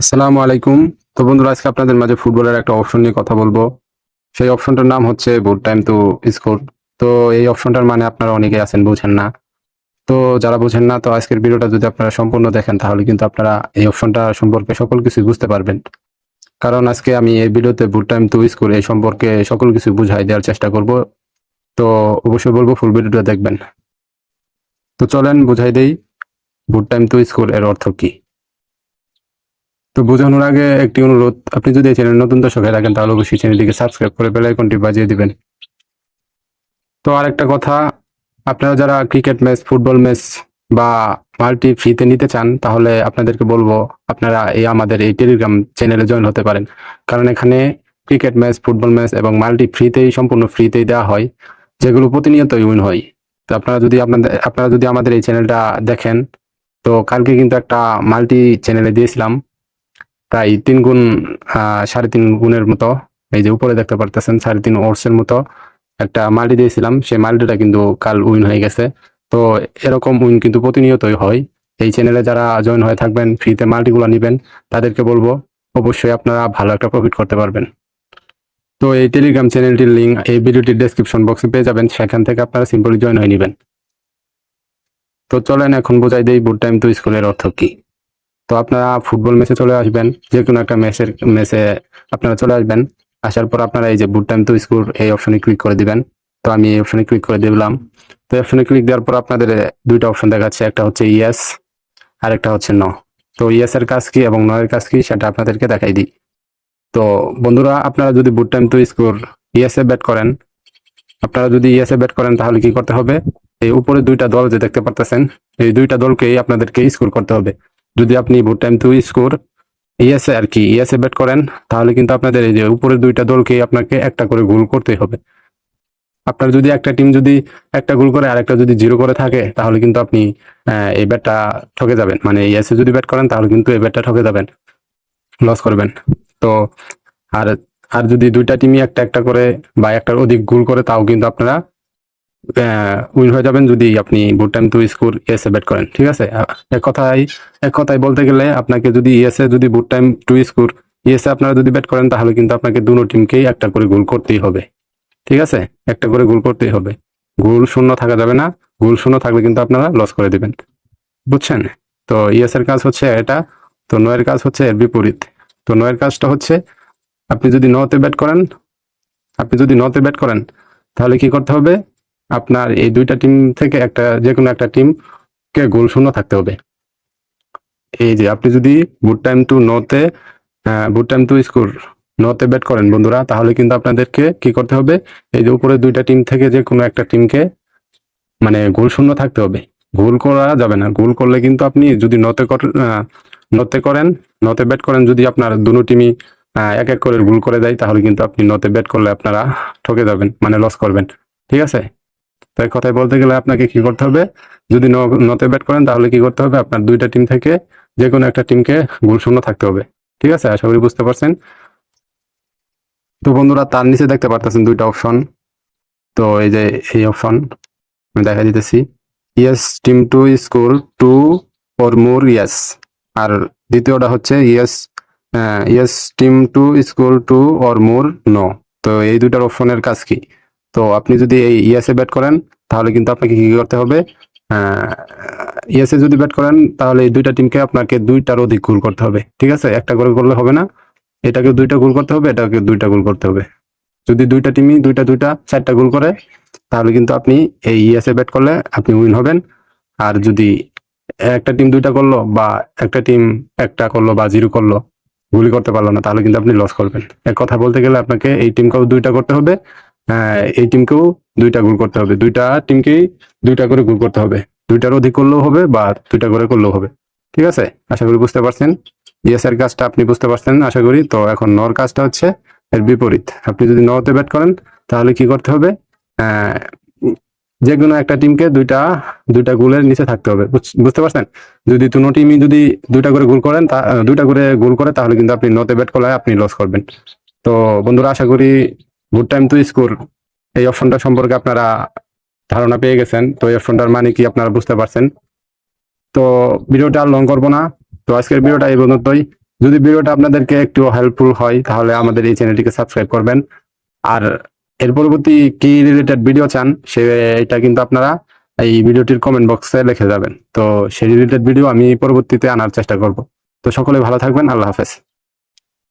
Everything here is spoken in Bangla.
আসসালামু আলাইকুম। তো বন্ধুরা, আজকে আপনাদের মাঝে ফুটবলের একটা অপশন নিয়ে কথা বলব। সেই অপশনটার নাম হচ্ছে বুট টাইম টু স্কোর তো এই অপশনটার মানে আপনারা অনেকে আছেন, বুঝেন না। তো যারা বুঝেন না, তো আজকের ভিডিওটা যদি আপনারা সম্পূর্ণ দেখেন, তাহলে কিন্তু আপনারা এই অপশনটা সম্পর্কে সকল কিছু বুঝতে পারবেন। কারণ আজকে আমি এই ভিডিওতে বুট টাইম টু স্কোর এই সম্পর্কে সকল কিছু বুঝাই দেওয়ার চেষ্টা করব। তো অবশ্যই বলব ফুল ভিডিওটা দেখবেন। তো চলেন, বুঝাই দেই বুট টাইম টু স্কোর এর অর্থ কি? তো বোঝানোর আগে একটি অনুরোধ, আপনি যদি এই চ্যানেল নতুন দর্শক হয়ে থাকেন, তাহলে অবশ্যই চ্যানেলটিকে সাবস্ক্রাইব করে বেল আইকনটি বাজিয়ে দিবেন। তো আরেকটা কথা, আপনারা যারা ক্রিকেট ম্যাচ ফুটবল ম্যাচ বা মাল্টি ফ্রিতে নিতে চান, তাহলে আপনাদেরকে বলব, আপনারা এই আমাদের এই টেলিগ্রাম চ্যানেলে জয়েন হতে পারেন। কারণ এখানে ক্রিকেট ম্যাচ ফুটবল ম্যাচ এবং মাল্টি ফ্রিতেই সম্পূর্ণ ফ্রিতেই দেওয়া হয়, যেগুলো প্রতিনিয়তই উইন হয়। তো আপনারা যদি আপনাদের, আপনারা যদি আমাদের এই চ্যানেলটা দেখেন, তো কালকে কিন্তু একটা মাল্টি চ্যানেলে দিয়েছিলাম। প্রায় তিন গুণ সাড়ে তিন গুণের মতো। এই যে উপরে দেখতে পারতেছেন, সাড়ে তিন ওর্সের মতো একটা মাল্টি দিয়েছিলাম। সেই মাল্টিটা কিন্তু কাল উইন হয়ে গেছে। তো এরকম উইন কিন্তু প্রতিনিয়তই হয়। এই চ্যানেলে যারা জয়েন হয়ে থাকবেন, ফ্রিতে মাল্টিগুলো নেবেন, তাদেরকে বলব অবশ্যই আপনারা ভালো একটা প্রফিট করতে পারবেন। তো এই টেলিগ্রাম চ্যানেলটির লিঙ্ক এই ভিডিওটির ডেসক্রিপশন বক্সে পেয়ে যাবেন। সেখান থেকে আপনারা সিম্পলি জয়েন হয়ে নেবেন। তো চলেন এখন বোঝাই দেই বুট টাইম টু স্কুলের অর্থ কি। তো আপনারা ফুটবল ম্যাচে চলে আসবেন যে কোনো একটা ম্যাচের ম্যাচে আপনারা চলে আসবেন। আসার পর আপনারা এই যে বুট টাইম টু স্কোর এই অপশনে ক্লিক করে দিবেন। তো আমি এই অপশনে ক্লিক করে দিলাম। তো অপশনে ক্লিক দেওয়ার পর আপনাদের দুইটা অপশন দেখাচ্ছে, একটা হচ্ছে ইয়েস আর একটা হচ্ছে ন তো ইয়েস এর কাজ কি এবং ন এর কাজ কি, সেটা আপনাদেরকে দেখাই দিই। তো বন্ধুরা, আপনারা যদি বুট টাইম টু স্কোর ইয়েসে ব্যাট করেন, আপনারা যদি ইয়েসে ব্যাট করেন, তাহলে কি করতে হবে? এই উপরে দুইটা দল যে দেখতে পারতেছেন, এই দুইটা দলকেই আপনাদেরকে স্কোর করতে হবে। যদি আপনি বুট টাইম টু স্কোর ইয়েসে আর কি ইয়েসে ব্যাট করেন, তাহলে কিন্তু আপনাদের এই যে উপরের দুইটা দলকে আপনাকে একটা করে গোল করতেই হবে। আপনার যদি একটা টিম যদি একটা গোল করে আর একটা যদি জিরো করে থাকে, তাহলে কিন্তু আপনি এই ব্যাটটা ঠকে যাবেন। মানে ইএসএ যদি ব্যাট করেন, তাহলে কিন্তু এই ব্যাটটা ঠকে যাবেন। লস করবেন। তো আর আর যদি দুইটা টিমই একটা একটা করে বা একটার অধিক গোল করে, তাও কিন্তু আপনারা উইন হয়ে যাবেন যদি আপনি বুট টাইম টু স্কোর ইএসএ ব্যাট করেন, ঠিক আছে? এক কথায় এক কথায় বলতে গেলে আপনাকে যদি ইএসএ যদি বুট টাইম টু স্কোর ইএসএ আপনারা যদি ব্যাট করেন, তাহলে কিন্তু আপনাকে দুটো টিমকেই একটা করে গোল করতেই হবে, ঠিক আছে? একটা করে গোল করতেই হবে। গোল শূন্য থাকা যাবে না, গোল শূন্য থাকলে কিন্তু আপনারা লস করে দিবেন, বুঝছেন? তো ইএস এর কাজ হচ্ছে এটা, তো নয়ের কাজ হচ্ছে এর বিপরীত। তো নয়ের কাজটা হচ্ছে, আপনি যদি নতে ব্যাট করেন, আপনি যদি নতে ব্যাট করেন, তাহলে কি করতে হবে? আপনার এই দুইটা টিম থেকে একটা যে কোনো একটা টিমকে গোল শূন্য থাকতে হবে। এই যে আপনি যদি বুট টাইম টু নতে বুট টাইম টু স্কোর নতে ব্যাট করেন বন্ধুরা, তাহলে কিন্তু আপনাদেরকে কি করতে হবে? এই যে উপরে দুইটা টিম থেকে যে কোনো একটা টিমকে মানে গোল শূন্য থাকতে হবে। গোল করা যাবে না। গোল করলে কিন্তু আপনি যদি নতে নতে করেন নতে ব্যাট করেন, যদি আপনার দুটো টিমই এক এক করে গোল করে দেয়, তাহলে কিন্তু আপনি নতে ব্যাট করলে আপনারা ঠকে যাবেন মানে লস করবেন। ঠিক আছে? তো এক কথায় বলতে গেলে আপনাকে কি করতে হবে? যদি নতে ব্যাট করেন, তাহলে কি করতে হবে? আপনার দুইটা টিম থেকে যে কোনো একটা টিমকে গোল শূন্য থাকতে হবে। ঠিক আছে? আশা করি বুঝতে পারছেন। তো বন্ধুরা, তার নিচে দেখতে পারতেছেন দুইটা অপশন তো এই যে এই অপশন আমি দেখা দিতেছি। Yes team to score two or more yes আর দ্বিতীয়টা হচ্ছে yes yes team to score two or more no তো এই দুইটার অপশনের কাজ কি? তো আপনি যদি এই ইয়েসে ব্যাট করেন, তাহলে কিন্তু আপনাকে কি করতে হবে? ইয়েসে যদি ব্যাট করেন, তাহলে এই দুইটা টিমকে আপনাকে দুইটার অধিক গোল করতে হবে, ঠিক আছে? একটা করে করলে হবে না এটাকে দুইটা গোল করতে হবে এটাকে দুইটা গোল করতে হবে। যদি দুইটা টিমই দুইটা দুইটা, চারটা গোল করে, তাহলে কিন্তু আপনি এই ইএসএ ব্যাট করলে আপনি উইন হবেন। আর যদি একটা টিম দুইটা করল বা একটা টিম একটা করল বা জিরো করল, গুলি করতে পারল না, তাহলে কিন্তু আপনি লস করবেন। এক কথা বলতে গেলে আপনাকে এই টিমকেও দুইটা করতে হবে এই টিমকেও দুইটা গোল করতে হবে। দুইটা টিমকেই দুইটা করে গোল করতে হবে। দুইটার অধিক করলেও হবে বা দুইটা করে করলেও হবে। ঠিক আছে? আশা করি বুঝতে পারছেন? ইয়েস এর কাজটা আপনি বুঝতে পারছেন, আশা করি। তো এখন নর কাজটা হচ্ছে এর বিপরীত। আপনি যদি নতে ব্যাট করেন, তাহলে কি করতে হবে? যে কোনো একটা টিমকে দুইটা দুইটা গোলের নিচে থাকতে হবে। বুঝ- বুঝতে পারছেন? যদি কোনো টিমই যদি দুইটা করে গোল করেন দুইটা করে গোল করে, তাহলে কিন্তু আপনি নতে ব্যাট করলে আপনি লস করবেন। তো বন্ধুরা, আশা করি গুড টাইম টু স্কোর এই অপশনটা সম্পর্কে আপনারা ধারণা পেয়ে গেছেন। তো এই অপশনটার মানে কি আপনারা বুঝতে পারছেন? তো ভিডিওটা আর লং করব না। তো আজকের ভিডিওটা এই পর্যন্তই। যদি ভিডিওটা আপনাদেরকে একটু হেল্পফুল হয়, তাহলে আমাদের এই চ্যানেলটিকে সাবস্ক্রাইব করবেন। আর এর পরবর্তী কি রিলেটেড ভিডিও চান, সে এটা কিন্তু আপনারা এই ভিডিওটির কমেন্ট বক্সে লিখে যাবেন। তো সেই রিলেটেড ভিডিও আমি পরবর্তীতে আনার চেষ্টা করব। তো সকলে ভালো থাকবেন। আল্লাহ হাফেজ।